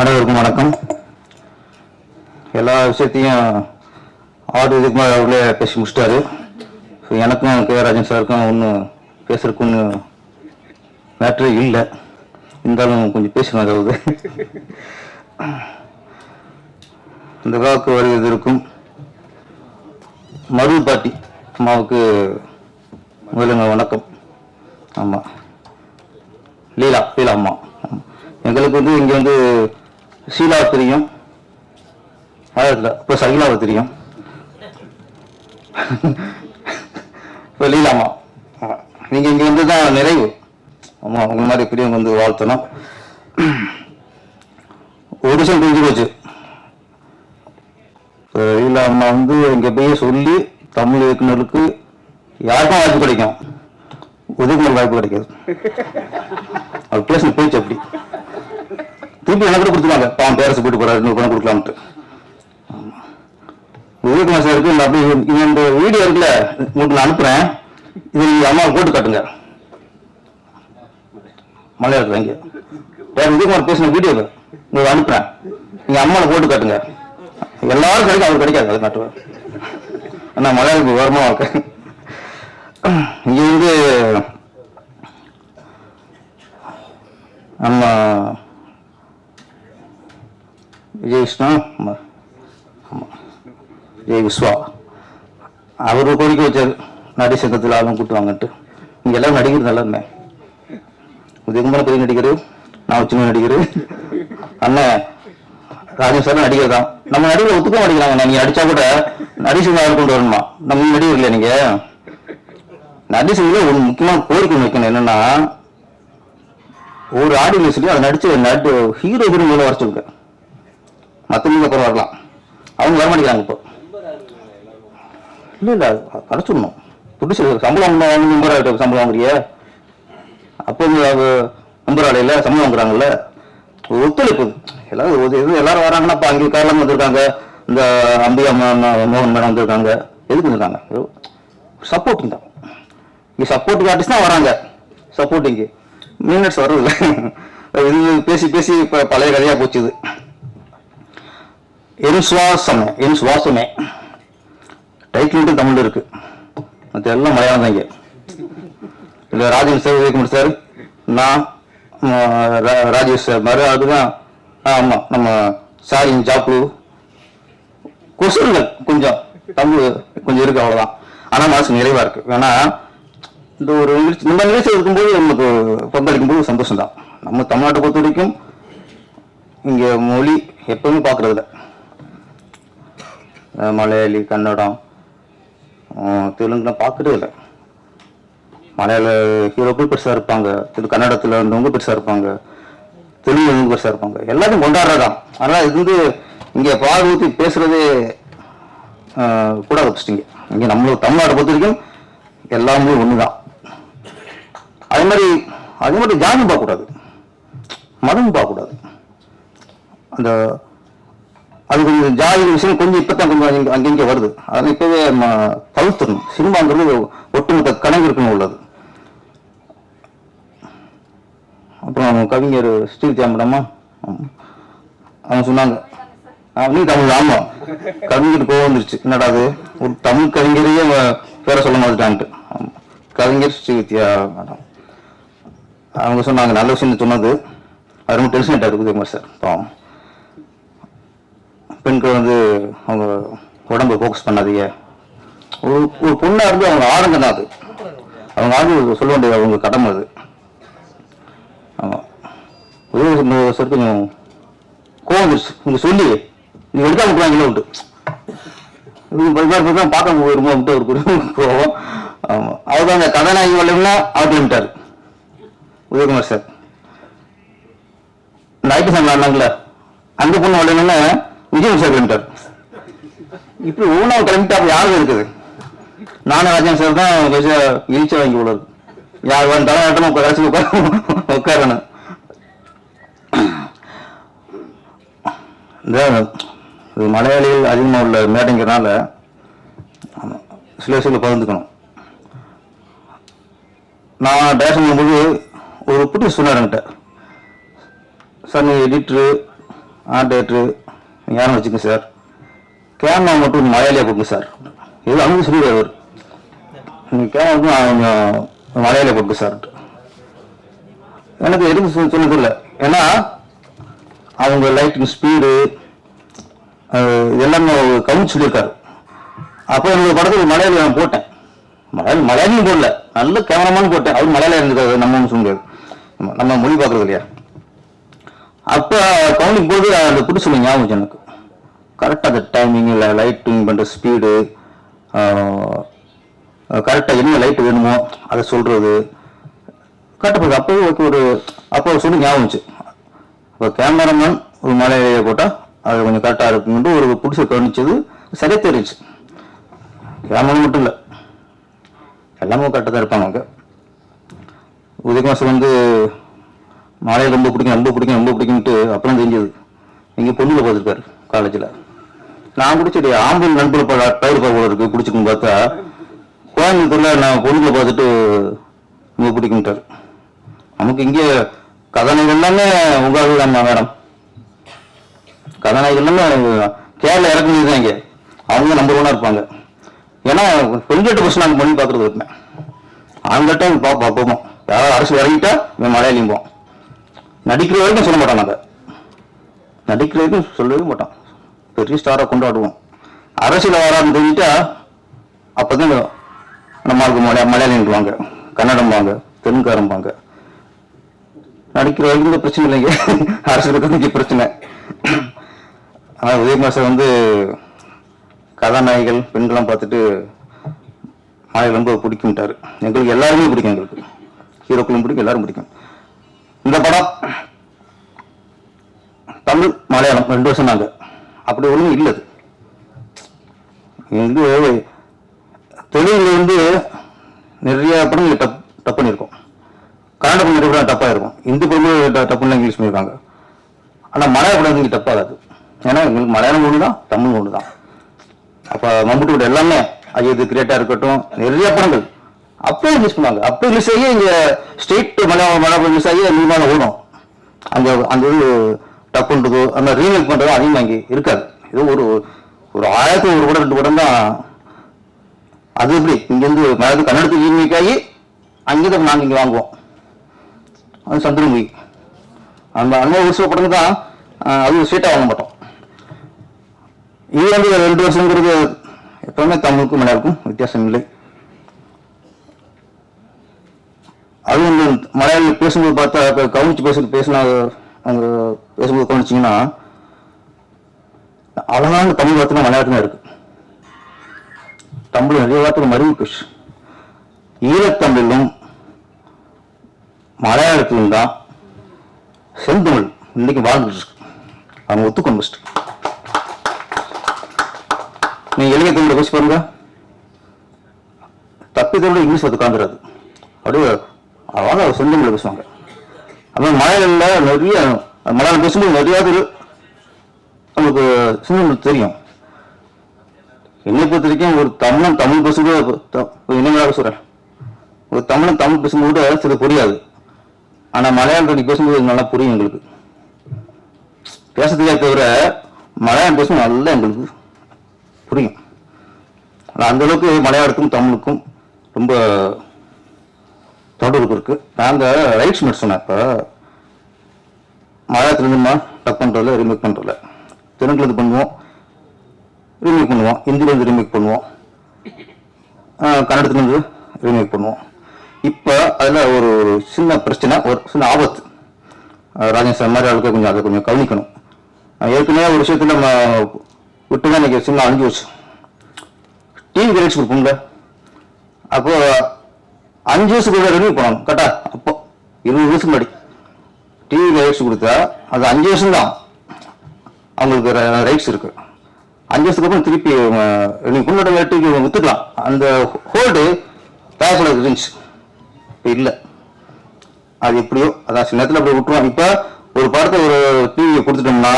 அனைவருக்கும் வணக்கம். எல்லா விஷயத்தையும் ஆடு இதுக்குமார் அவர்களே பேசி முடிச்சிட்டாரு. ஸோ எனக்கும் கே ராஜன் சாருக்கும் ஒன்றும் பேசுறதுக்கு ஒன்றும் மேட்ரு இல்லை. இருந்தாலும் கொஞ்சம் பேசணும் அதாவது. இந்த விழாவுக்கு வருவது இருக்கும் மருள் பாட்டி அம்மாவுக்கு முதலுங்க வணக்கம். ஆமாம் லீலா லீலா அம்மா. ஆமா. எங்களுக்கு வந்து இங்கே வந்து ஷீலா தெரியும். இப்போ சகிலாவை தெரியும். இப்போ லீலா நீங்கள் இங்கே வந்து தான் நிறைவு. ஆமாம் உங்க மாதிரி பெரியவங்க வந்து வாழ்த்தணும். ஒடிசன் புரிஞ்சு போச்சு. இப்போ லீலா அம்மா வந்து இங்கே போய் சொல்லி தமிழ் இயக்குனருக்கு யாருக்கும் வாய்ப்பு கிடைக்கும். உதயகுமார் வாய்ப்பு கிடைக்காது. அவர் பேசின போயிடுச்சு அப்படி. திருப்பி எனக்கு கூட கொடுத்துருவாங்க. பாவம் பேரரசு போயிட்டு போறாரு இன்னொரு பணம் கொடுக்கலாம்ட்டு விவேகுமார் சாருக்கு நான் அப்படி இது இந்த வீடியோ இருக்குல்ல உங்களுக்கு நான் அனுப்புறேன். இது நீங்கள் அம்மாவை போட்டு காட்டுங்க. மலையாளத்தில் இங்க. வேற விஜயகுமார் பேசின வீடியோ உங்களுக்கு அனுப்புறேன். நீங்கள் அம்மாவை போட்டு காட்டுங்க. எல்லாரும் கிடைக்கும் அவர் கிடைக்காது அதை காட்டுவேன். ஆனால் மலையாளத்துக்கு ஓரமாக இருக்கேன் இங்கே வந்து நம்ம விஜய் விஷ்ணு ஆமாம் விஜய் விஸ்வா அவர் கோரிக்கை வச்சார் நடி சங்கத்தில் ஆளும் கூட்டு இங்கே எல்லாம் எல்லாரும் நடிகர் நல்லா உதயகுமார் பெரிய நடிகர் நான் சின்ன நடிகர். அண்ணன் ராஜன் சார் நடிகர் தான். நம்ம நடிகர் ஒத்துக்க மாட்டேங்கிறாங்க நீங்க அடித்தா கூட நடிசங்க கொண்டு வரணுமா? நம்ம நடிகர் இல்லையா நீங்க? நடிசங்க ஒரு முக்கியமான கோரிக்கை வைக்கணும். என்னன்னா ஒரு ஆடியோ அதை நடிச்சு நடு ஹீரோ ஹீரோ மேல வர சொல்லுங்க. மற்றவங்க அப்புறம் வரலாம். அவங்க வர மாட்டேங்கிறாங்க இப்போ. இல்லை இல்லை வர சொல்லணும் சம்பளம் வாங்க மெம்பர் ஆகிட்ட சம்பளம் வாங்குறிய? அப்போ மெம்பர் ஆலையில் சம்பளம் வாங்குறாங்கல்ல. ஒத்துழைப்பு. எல்லாரும் ஒரு இது எல்லாரும் வராங்கன்னா இப்போ அங்கே காரணம் வந்திருக்காங்க. இந்த அம்பிகா ம- மோகன் மேடம் வந்திருக்காங்க. எதுக்கு வந்துருக்காங்க? சப்போர்ட்டிங் தான் இங்கே சப்போர்ட்டிங் ஆர்டிஸ்ட் தான் வராங்க. சப்போர்ட்டிங்கு மீனட்ஸ் வர்றதில்லை. இது பேசி பேசி இப்போ பழைய கதையாக போச்சு இது. என் சுவாசமே என் சுவாசமே டைட்டில் மட்டும் இருக்கு. மற்ற எல்லாம் மலையாளம் தான் இங்கே. இல்லை ராஜேஷ் சார் விவேகுமார் சார் நான் ரா- ராஜேஷ் சார். மாதிரி அதுதான் ஆமாம் நம்ம சாரின் ஜாப்ளு கொசுறுகள் கொஞ்சம் தமிழ் கொஞ்சம் இருக்கு அவ்வளோதான் ஆனால் மனசு நிறைவாக இருக்கு. ஏன்னா இந்த ஒரு நிகழ்ச்சி இந்த நிகழ்ச்சி இருக்கும்போது நமக்கு பங்களிக்கும் போது சந்தோஷம் தான் நம்ம தமிழ்நாட்டை பொறுத்த வரைக்கும் இங்கே மொழி எப்பவுமே பார்க்கறது மலையாளி கன்னடம் தெலுங்குலாம் பார்க்கவே இல்லை. மலையாள ஹீரோக்கள் பெருசாக இருப்பாங்க. திரு கன்னடத்தில் இருந்தவங்க பெருசாக இருப்பாங்க. தெலுங்கு வந்து பெருசாக இருப்பாங்க. எல்லாத்தையும் கொண்டாடுறதான் ஆனால் இது வந்து இங்கே பால் ஊற்றி பேசுகிறதே கூட வச்சுட்டீங்க இங்கே. நம்ம தமிழ்நாட்டை பொறுத்த வரைக்கும் எல்லாமே தான் அதே மாதிரி அதே மாதிரி ஜாதி பார்க்கக்கூடாது. மதம் பார்க்கக்கூடாது. அந்த அது கொஞ்சம் ஜாதி விஷயம் கொஞ்சம் இப்பதான் கொஞ்சம் அங்க வருது. அதெல்லாம் இப்பவே நம்ம தவிர்த்துடணும். சினிமாங்கிறது ஒட்டுமொத்த கலைஞருக்குன்னு உள்ளது. அப்புறம் கவிஞர் ஸ்ரீவித்யா மேடமா அவங்க சொன்னாங்க. நீ தமிழ் ஆமா. கவிஞர் கோவம் வந்துருச்சு. என்னடா அது? ஒரு தமிழ் கவிஞரையே பேர சொல்ல மாதிரிட்டான்ட்டு ஆமா. கவிஞர் ஸ்ரீவித்யா மேடம் அவங்க சொன்னாங்க நல்ல விஷயம் சொன்னது. அது ரொம்ப டென்ஷன் ஆகிட்டாரு உதயகுமார் சார் பாவம். பெண்கள் வந்து அவங்க உடம்பு ஃபோக்கஸ் பண்ணாதீங்க. ஒரு ஒரு பொண்ணாக இருந்து அவங்க ஆளுங்க தான் அது. அவங்க ஆளுங்க சொல்ல வேண்டிய அவங்க கடமை அது. ஆமாம் உதவி சார் கொஞ்சம் கோவம் வந்துருச்சு. நீங்க சொல்லி. நீங்கள் எடுத்தால் விட்டுருவாங்களே விட்டு. இது தான் பார்க்க போயிருமோ அப்படின்ட்டு ஒரு குடும்பம் கோவம். ஆமாம் அவர் அந்த கதாநாயகி வரலன்னா அவர் விட்டார் உதயகுமார் சார். நைட்டு சார் ஆனாங்களே அந்த பொண்ணு வரலன்னா விஜய் சார் கிளம்பிட்டார் இப்படி ஒவ்வொன்றும் கிளம்பிட்டா யாரும் இருக்குது? நானும் ராஜன் சார் தான் கொஞ்சம் வீழ்ச்சி வாங்கி உள்ளது. யார் வந்து தலையாட்டமும் கடைசி உட்கார உட்காரணும் இந்த இது மலையாளிகள் அதிகமாக உள்ள மேடைங்கிறனால சில சில பகிர்ந்துக்கணும். நான் டேஷன் பண்ணும்போது ஒரு புட்டி சொன்னார் என்கிட்ட. சார் நீ எடிட்ரு ஆ டேட்ரு வச்சுக்கோங்க சார். கேமரா மட்டும் மலையாளியாக கொடுங்க சார். இது அவங்க சொல்லிடுவார் அவர். நீங்கள் கேமரா மட்டும் நான் கொஞ்சம் மலையாளியாக கொடுங்க சார். எனக்கு எதுவும் சொல்ல சொல்ல தெரியல ஏன்னா அவங்க லைட்டிங் ஸ்பீடு எல்லாமே கவுன்ஸ் சொல்லியிருக்காரு. அப்போ எனக்கு படத்துக்கு மலையாளி நான் போட்டேன். மலையாளி மலையாளியும் போடல. நல்ல கேமராமான்னு போட்டேன். அவர் மலையாளம் இருந்துக்காது நம்ம ஒன்றும் சொல்ல முடியாது. நம்ம- நம்ம மொழி பார்க்குறது இல்லையா? அப்போ கவுண்டிங் போது அந்த புதுசு சொல்லி ஞாபகம் எனக்கு. கரெக்டாக அந்த டைமிங் இல்லை லைட்டிங் பண்ணுற ஸ்பீடு கரெக்டாக என்ன லைட் வேணுமோ அதை சொல்கிறது கரெக்டாக போகுது அப்போவே ஓகே ஒரு அப்போ சொல்லி ஞாபகம் வந்துச்சு. இப்போ கேமராமேன் ஒரு மலையிலேயே போட்டால் அது கொஞ்சம் கரெக்டாக இருக்குன்ட்டு ஒரு பிடிச்ச கவனிச்சது சரியாக தெரிஞ்சு கேமரா மட்டும் இல்லை. எல்லாமே கரெக்டாக தான் இருப்பாங்க அவங்க உதயகுமார் வந்து மாலையை ரொம்ப பிடிக்கும் ரொம்ப பிடிக்கும் ரொம்ப பிடிக்கும்ட்டு அப்புறம் தெரிஞ்சது. இங்கே பொண்ணுல பார்த்துருக்காரு காலேஜில் நான் குடிச்சடி ஆம்பூர் நண்பர் பயிர் போல இருக்கு குடிச்சிருக்குன்னு பார்த்தா கோயம்புத்தூர்ல நான் பொண்ணுல பார்த்துட்டு ரொம்ப பிடிக்கும்ட்டார். நமக்கு இங்கே கதனைகள் எல்லாமே உங்கள் தான் மேடம். கதாநாயகி எல்லாமே கேரளா இறக்குமதி தான் இங்கே? அவங்க நம்பர் ஒன்றா இருப்பாங்க. ஏன்னா பெண்கிட்ட பஸ் நாங்கள் பண்ணி பார்க்குறது இருப்பேன் ஆண்கிட்ட பார்ப்போம்? யாராவது அரசு இறங்கிட்டா இவன் மலையாளியும் போவோம் நடிக்கிற வரைக்கும் சொல்ல மாட்டான் நாங்கள் நடிக்கிற வரைக்கும் சொல்லவே மாட்டான். பெரிய ஸ்டாராக கொண்டாடுவோம் அரசியல் வரான்னு அப்போ தான் நம்மளுக்கு மலையா மலையாளிங்குவாங்க கன்னடம்பாங்க தெலுங்காரம்பாங்க நடிக்கிற வரைக்கும் இந்த பிரச்சனை இல்லைங்க. அரசியலுக்கு இங்கே பிரச்சனை. ஆனால் உதயகுமார் சார் வந்து கதாநாயகிகள் பெண்கள்லாம் பார்த்துட்டு மாலை ரொம்ப பிடிக்கும்ட்டார். எங்களுக்கு எல்லாருமே பிடிக்கும் எங்களுக்கு. ஹீரோக்களும் பிடிக்கும் எல்லாரும் பிடிக்கும். இந்த படம் தமிழ் மலையாளம் ரெண்டு வருஷம் நாங்கள் அப்படி ஒன்றும் இல்லை இது எங்களுக்கு தெலுங்குல வந்து நிறைய படங்கள் டப் டப் பண்ணியிருக்கோம். கன்னட படம் நிறைய படம் டப்பாக இருக்கும் இந்து படம் டப்புன்னு இங்கிலீஷ் பண்ணியிருக்காங்க ஆனால் மலையாள படம் இங்கே டப்பாகாது. ஏன்னா எங்களுக்கு மலையாளம் ஒன்று தான் தமிழ் ஒன்று தான். அப்போ மம்புட்டியோட எல்லாமே அஜித் கிரியேட்டாக இருக்கட்டும் நிறைய படங்கள். அப்போ ரிலீஸ் பண்ணாங்க அப்போ ரிலீஸ் ஆகி இங்கே ஸ்டேட் மலையாளம் மலையாளம் ரிலீஸ் ஆகி நீளமாக ஓடும் அந்த அந்த இது டப்புன்றதோ அந்த ரீமேக் பண்ணுறதோ அதிகமாக இங்கே இருக்காது. ஏதோ ஒரு ஒரு ஆயிரத்தி ஒரு படம் ரெண்டு படம் தான். அது எப்படி? இங்கேருந்து மலையாளத்து கன்னடத்துக்கு ரீமேக் ஆகி அங்கே தான் நாங்கள் இங்கே வாங்குவோம். அது சந்திரமுகி. அந்த அந்த ஒரு சில படம் தான் அது ஸ்ட்ரெயிட்டாக வாங்க மாட்டோம். இது வந்து ரெண்டு வருஷங்கிறது எப்பவுமே தமிழுக்கும் மலையாளுக்கும் வித்தியாசம் இல்லை. அதுவும் வந்து மலையாளி பேசும்போது பார்த்தா இப்ப கவனிச்சு பேசுறது பேசினா அவங்க பேசும்போது கவனிச்சிங்கன்னா அழகான தமிழ் வார்த்தை மலையாளத்துல இருக்கு. தமிழ் நிறைய வார்த்தைகள் மருவி போச்சு. ஈழத்தமிழும் மலையாளத்திலும் தான் செந்தமிழ். இன்னைக்கு வாழ்ந்துட்டு இருக்கு. அவங்க ஒத்துக்கணும் ஃபஸ்ட்டு நீங்க இலங்கை தமிழ் பேசி பாருங்க. தப்பி தமிழ் இங்கிலீஷ் வந்து காந்துறாது அப்படியே அவங்க சொந்த மொழி பேசுவாங்க. அப்புறம் மலையாளம்ல நிறைய மலையாளம் பேசும்போது நிறையா பேர் நமக்கு சிந்தனை தெரியும். என்னை பொறுத்த வரைக்கும் ஒரு தமிழன் தமிழ் பேசும்போது இனிமையாக சொல்கிறேன் ஒரு தமிழன் தமிழ் பேசும்போது சில புரியாது. ஆனால் மலையாளத்தில் பேசும்போது நல்லா புரியும் எங்களுக்கு. பேச தெரியாத தவிர மலையாளம் பேசும்போது நல்லா எங்களுக்கு புரியும். ஆனால் அந்த அளவுக்கு மலையாளத்துக்கும் தமிழுக்கும் ரொம்ப தொடர்பு இருக்கு நாங்கள் ரைட்ஸ் மட்டும் இப்போ இப்போ மலையாளத்துலேருந்துமா டக் பண்ணுறதில்ல ரீமேக் பண்ணுறதில்ல தெலுங்குலேருந்து பண்ணுவோம். ரீமேக் பண்ணுவோம். ஹிந்திலேருந்து ரீமேக் பண்ணுவோம். கன்னடத்துலேருந்து ரீமேக் பண்ணுவோம். இப்போ அதில் ஒரு ஒரு சின்ன பிரச்சனை ஒரு சின்ன ஆபத்து. ராஜேஷ் சார் மாதிரி ஆளுக்கு கொஞ்சம் அதை கொஞ்சம் கவனிக்கணும். ஏற்கனவே ஒரு விஷயத்தில் நம்ம விட்டு தான் இன்னைக்கு சின்ன அழிஞ்சு வச்சு டிவி ரைட்ஸ் கொடுப்போம்ல. அப்போது அஞ்சு வருஷத்துக்கு ரெனியூ பண்ணணும் கரெக்டா அப்போ இருபது வருஷம் முன்னாடி. டிவி ரைட்ஸ் கொடுத்தா அது அஞ்சு வருஷம் தான் அவங்களுக்கு ரைட்ஸ் இருக்கு. அஞ்சு வருஷத்துக்கு அப்புறம் திருப்பி ரெனியூ முன்னோட டிவி வித்துக்கலாம். அந்த ஹோல்டு பேசல இருந்துச்சு. இப்போ இல்லை. அது எப்படியோ அதான் சில நேரத்தில் அப்படி விட்டுருவோம் இப்போ ஒரு படத்தை ஒரு டிவியை கொடுத்துட்டோம்னா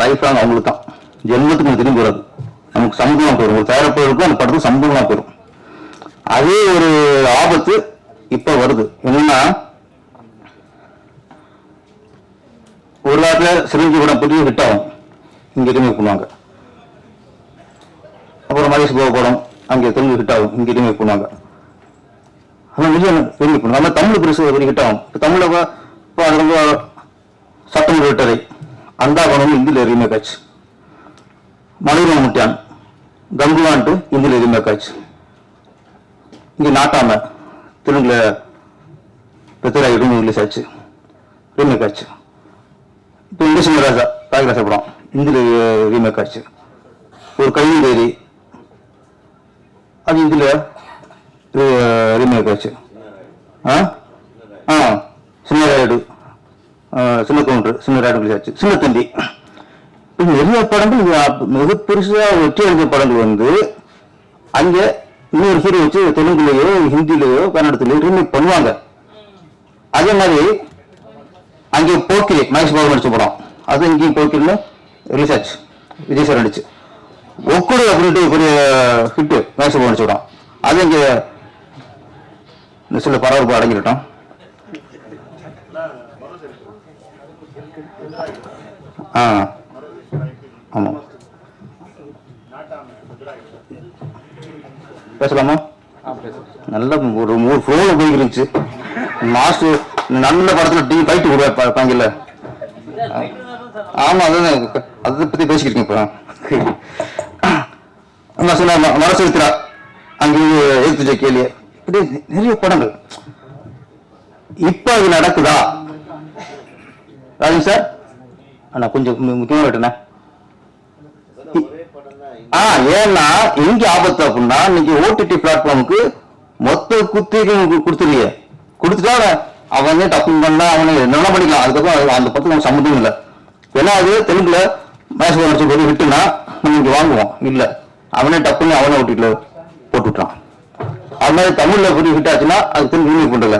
லைஃப் லாங் அவங்களுக்கு தான் ஜென்மத்துக்கு திரும்பி வராது. நமக்கு சம்பளம் போயிடும். ஒரு தயாரிப்பாளருக்கும் அந்த படத்துக்கு சம்பளமாக போயிடும். அதே ஒரு ஆபத்து இப்ப வருது. என்னன்னா ஒரு நாட்டில் கன்னடத்தில் சிரஞ்சி கூட ஹிட் ஆகும் இங்கே ரீமேக் பண்ணுவாங்க அப்புறம் மகேஷ் பாபு படம் அங்கே தெலுங்கு ஹிட் ஆகும் இங்கே ரீமேக் பண்ணுவாங்க ஆனால் விஜய் ரீமேக் பண்ணுவாங்க நம்ம தமிழ் பெருசு பெரிய ஹிட் ஆகும் இப்போ தமிழில் இப்போ அது ரொம்ப சட்டம் விட்டதை அந்த படம் இந்தியில் ரீமேக் ஆச்சு. மலையில முட்டியான் கங்குவான்ட்டு இந்தியில் ரீமேக் ஆச்சு. இங்கே நாட்டாம தெலுங்குல பெத்தராகி ரூம் இங்கிலீஷ் ஆச்சு ரீமேக் ஆச்சு இப்போ இங்கிலீஷ் ராஜா பாகிராச படம் இந்தியில் ரீமேக் ஆச்சு ஒரு கைதி அது இதில் ரீமேக் ஆச்சு ஆ? ஆ சின்ன ராயுடு. சின்ன கவுண்டர் சின்ன ராயுடு இங்கிலீஷ் ஆச்சு சின்ன தண்டி இப்படி நிறைய படங்கள் மிக பெருசாக வெற்றி அடைஞ்ச படங்கள் வந்து அங்கே இன்னொரு ஹீரோ வச்சு தெலுங்குலயோ ஹிந்திலயோ கன்னடத்திலயோ ரீமேக் பண்ணுவாங்க. அதே மாதிரி அங்கே போக்கிரி மகேஷ் பாபு நடிச்ச படம். அது இங்கேயும் போக்கிரில ரிலீஸ் ஆச்சு. விஜய் சார் நடிச்சு. ஒக்குடு அப்படின்ட்டு பெரிய ஹிட்டு மகேஷ் பாபு நடிச்ச படம். அது இங்கே இந்த சில பரபரப்பு அடங்கிட்டோம் ஆ. ஆமாம் பேசலாமா? நல்ல ஒரு மூணு ஃபோன் போய் இருந்துச்சு. மாஸ்டர் நல்ல படத்தில் டீ ஃபைட்டு கொடுப்பாங்கல்ல ஆமாம் அதான். அதை பற்றி பேசிக்கிட்டு இப்போ. நான் சொன்ன மரசெலுத்திரா அங்கேயும் எழுத்து கேள்வி இப்படி நிறைய படங்கள். இப்போ அது நடக்குதா? ராஜன் சார்? அண்ணா கொஞ்சம் முக்கியமாக முக்கியமா ஆ ஏன்னா எங்க ஆபத்து அப்படின்னா இன்னைக்கு ஓடிடி பிளாட்ஃபார்முக்கு மொத்த குத்திரிக்கை கொடுத்துருங்க கொடுத்துட்டா அவனே டப்பிங் பண்ணா அவனே என்ன பண்ணிக்கலாம். அதுக்கப்புறம் அந்த படத்துக்கு நமக்கு சம்மந்தம் இல்லை. ஏன்னா அது தெலுங்குல மேட்ச் நடிச்ச போய் விட்டுனா நம்ம இங்க வாங்குவோம். இல்ல. அவனே டப்புன்னு அவனே ஓட்டிட்டு போட்டு விட்டான் அது மாதிரி தமிழ்ல பெரிய ஹிட் ஆச்சுன்னா அது தெலுங்கு ரிலீவ் பண்றல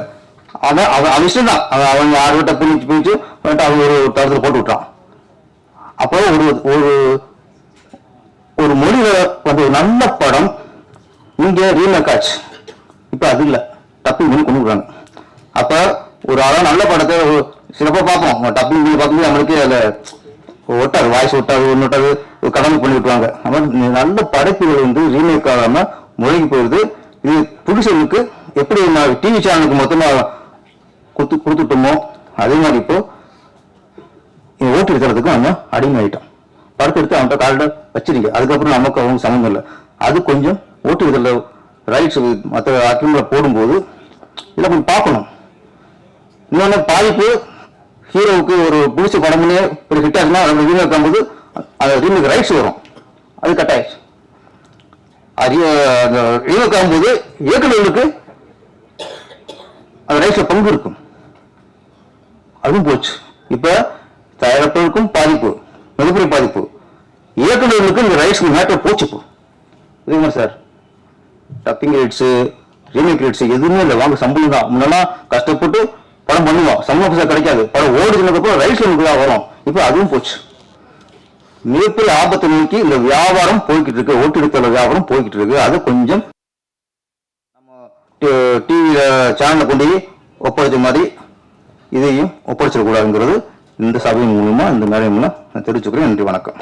அவன் அவன் அவன் இஷ்டம் தான். அவன் அவங்க யார் விட்ட பிடிச்சு பிடிச்சு அவன் ஒரு தரத்துல போட்டு விட்டான் அப்போ ஒரு ஒரு ஒரு மொழியில வந்து ஒரு நல்ல படம். இங்க ரீமேக் ஆச்சு. இப்ப அது இல்ல. டப்பிங் பண்ணி கொண்டு விடுறாங்க அப்ப ஒரு ஆளா நல்ல படத்தை ஒரு சிறப்பா பார்ப்போம். டப்பிங் பண்ணி பார்க்கும்போது நம்மளுக்கு அதுல ஒட்டாது வாய்ஸ் ஒட்டாது ஒன்று ஒட்டாது ஒரு கடமை பண்ணி விட்டுருவாங்க நம்ம மாதிரி நல்ல படைப்புகள் வந்து ரீமேக் ஆகாம மொழிக்கு போயிருது இது புதுசனுக்கு எப்படி நான் டிவி சேனலுக்கு மொத்தமா கொடுத்து கொடுத்துட்டோமோ அதே மாதிரி இப்போ ஓட்டு எடுக்கிறதுக்கு நம்ம அடிமையாயிட்டோம். படத்தை எடுத்து அவன்கிட்ட கால்ட வச்சிருங்க. அதுக்கப்புறம் நமக்கு அவங்க சம்மந்தம் இல்லை. அது கொஞ்சம் ஓட்டு இதில் ரைட்ஸ் மற்ற ஆக்கியங்களை போடும்போது இல்லை கொஞ்சம் பார்க்கணும். இன்னொன்று பாதிப்பு ஹீரோவுக்கு ஒரு பிடிச்ச படம்னே ஒரு ஹிட் ஆச்சுன்னா அதை ரீமேக் ஆகும்போது அந்த ரீமேக் ரைட்ஸ் வரும். அது கட்டாயிடுச்சு அது அந்த ரீமேக் ஆகும்போது இயக்குநர்களுக்கு அந்த ரைட்ஸ்ல பங்கு இருக்கும். அதுவும் போச்சு. இப்ப தயாரிப்பதற்கும் பாதிப்பு மிகப்பெரிய பாதிப்பு. இயக்குநர்களுக்கு இந்த ரைட்ஸ் மேட்டர் போச்சு இப்போ. இதுமா sir dubbing rights remake rates எதுவுமே இல்லை. வாங்க சம்பளம் தான். முன்னெல்லாம் கஷ்டப்பட்டு படம் பண்ணுவோம். சம்பளம் பைசா கிடைக்காது. படம் ஓடுதுனதுக்கப்புறம் ரைட்ஸ் நமக்கு தான் வரும். இப்போ அதுவும் போச்சு. மிகப்பெரிய ஆபத்தை நோக்கி இந்த வியாபாரம் போய்கிட்டு இருக்கு. ஓட்டெடுத்தல வியாபாரம் போய்கிட்டு இருக்கு. அதை கொஞ்சம் நம்ம டிவியில சேனலை கொண்டு போய் ஒப்படைச்ச மாதிரி இதையும் ஒப்படைச்சிடக்கூடாதுங்கிறது இந்த சபையின் மூலமா இந்த மேடையின் மூலம் நான் தெரிவிச்சுக்கிறேன். நன்றி வணக்கம்.